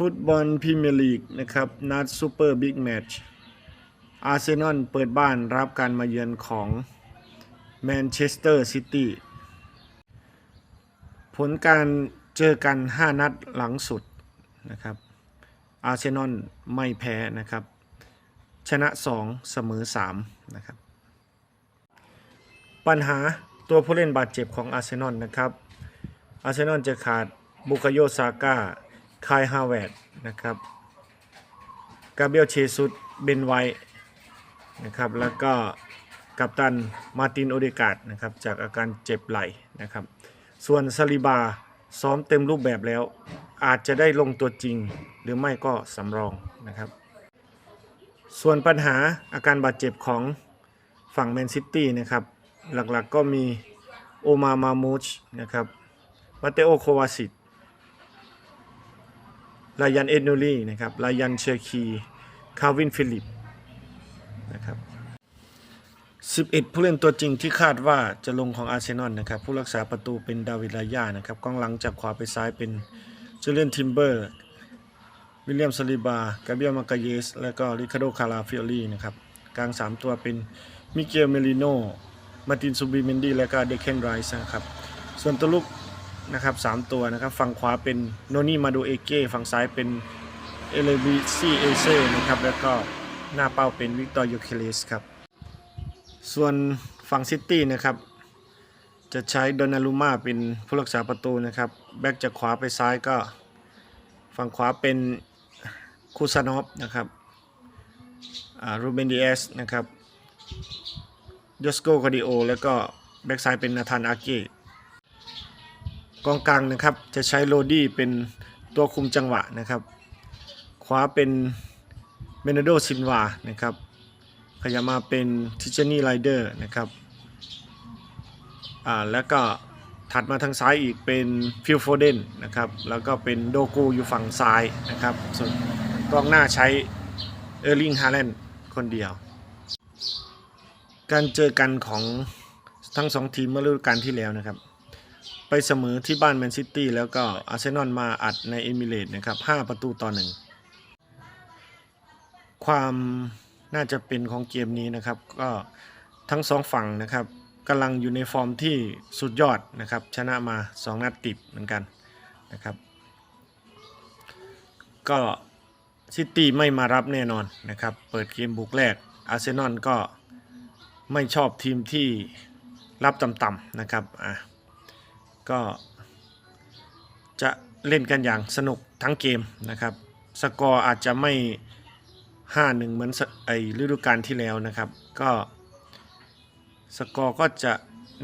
ฟุตบอลพรีเมียร์ลีกนะครับ นัดซูเปอร์บิ๊กแมตช์อาร์เซนอลเปิดบ้านรับการมาเยือนของแมนเชสเตอร์ซิตี้ผลการเจอกัน 5 นัดหลังสุดนะครับอาร์เซนอลไม่แพ้นะครับ ชนะ 2 เสมอ 3 นะครับ ปัญหาตัวผู้เล่นบาดเจ็บของอาร์เซนอลนะครับอาร์เซนอลจะขาดบุคโยซาก้า คายฮาเวดนะครับกาเบรียลเชซุสเบนไวท์นะครับแล้วก็กัปตันมาตินโอเดกาดนะครับจากอาการเจ็บไหล่นะครับ ส่วนซาลิบาซ้อมเต็มรูปแบบแล้ว อาจจะได้ลงตัวจริงหรือไม่ก็สำรองนะครับ ส่วนปัญหาอาการบาดเจ็บของฝั่งแมนซิตี้นะครับ หลักๆก็มีโอมามามูชนะครับมาเตโอโควาซิต ลายันเอ็ดนูรีนะครับลายันเชอร์คีคาวินฟิลิปนะครับ11 ผู้เล่นตัวจริงที่คาดว่าจะลงของอาร์เซนอลนะครับ ผู้รักษาประตูเป็นดาวิดลายานะครับกองหลังจากขวาไปซ้ายเป็นจูเลียนทิมเบอร์ วิลเลียมซาลิบา กาเบียลมากาเยส และก็ริคาโดคาราฟิโอลีนะครับ กลาง 3 ตัวเป็นมิเกลเมลิโน มาตินซูบิเมนดี และก็เดคเคนไรส์นะครับ ส่วนตัวลุก นะครับสามตัวนะครับ ฝั่งขวาเป็นโนนี่มาดูเอเก้ฝั่งซ้ายเป็นเอเลวิซีเอเซ่นะครับ แล้วก็หน้าเป้าเป็นวิกตอร์ยูเคเลสครับ ส่วนฝั่งซิตี้นะครับ จะใช้โดนารุมาเป็นผู้รักษาประตูนะครับ แบ็กจากขวาไปซ้ายก็ ฝั่งขวาเป็นคูซานอฟนะครับรูเบนดีเอสนะครับยอสโกคาดิโอ แล้วก็แบ็กซ้ายเป็นนาธานอาเก้ กองกลางนะครับ จะใช้โรดี้เป็นตัวคุมจังหวะนะครับ ขวาเป็นเมนโดซินวานะครับขยับมาเป็นทิชนี่ไรเดอร์นะครับอ่าแล้วก็ถัดมาทางซ้ายอีกเป็นฟิลโฟเดนนะครับแล้วก็เป็นโดกูอยู่ฝั่งซ้ายนะครับส่วนกองหน้าใช้เออร์ลิงฮาแลนด์คนเดียว การเจอกันของทั้งสองทีมเมื่อฤดูกาลที่แล้วนะครับ ไปเสมอที่บ้านแมนซิตี้แล้วก็อาร์เซนอลมาอัดในเอมิเรตนะครับ 5 ประตูต่อหนึ่งความน่าจะเป็นของเกมนี้นะครับ ก็ทั้งสองฝั่งนะครับกำลังอยู่ในฟอร์มที่สุดยอดนะครับ ชนะมา 2 นัดติดเหมือนกันนะครับ ก็ซิตี้ไม่มารับแน่นอนนะครับ เปิดเกมบุกแรกอาร์เซนอลก็ไม่ชอบทีมที่รับต่ำๆนะครับอะ ก็จะเล่นกันอย่างสนุกทั้งเกมนะครับ สกอร์อาจจะไม่ 5-1 เหมือนไอฤดูกาลที่แล้วนะครับ ก็สกอร์ก็จะ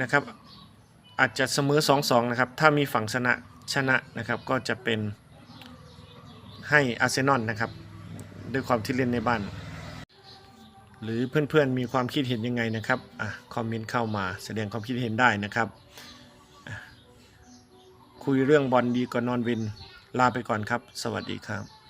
นะครับอาจจะเสมอ 2-2 นะครับ ถ้ามีฝั่งชนะชนะนะครับ ก็จะเป็นให้อาร์เซนอลนะครับ ด้วยความที่เล่นในบ้าน หรือเพื่อนๆมีความคิดเห็นยังไงนะครับอะคอมเมนต์เข้ามาแสดงความคิดเห็นได้นะครับ คุยเรื่องบอลดีกว่านอนวินลาไปก่อนครับ สวัสดีครับ